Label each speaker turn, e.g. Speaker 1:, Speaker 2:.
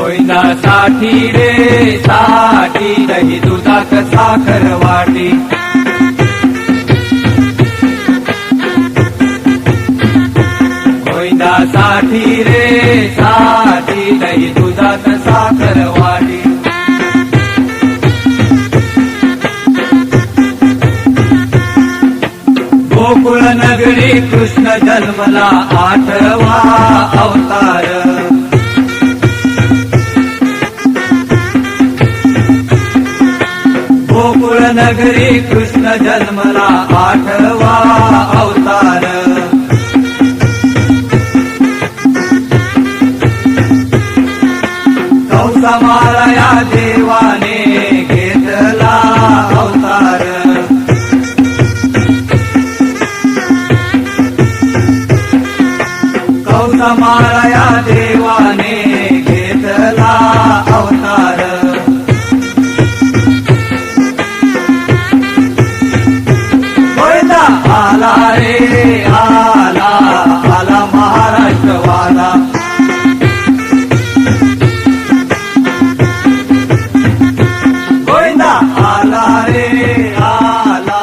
Speaker 1: गोविंदासाठी रे साठी दही दुधा कसा करवाटी वाटी. साठी रे साठी दही दुधात कसा करवाटी गोकुळ नगरी कृष्ण जन्मला आठवा अवतार. नगरी कृष्ण जन्मला आठवा अवतार. कौसा माराया देवाने घेतला अवतार. कौसा देवा आला रे आला आला महाराष्ट्रवाला गोविंदा आला रे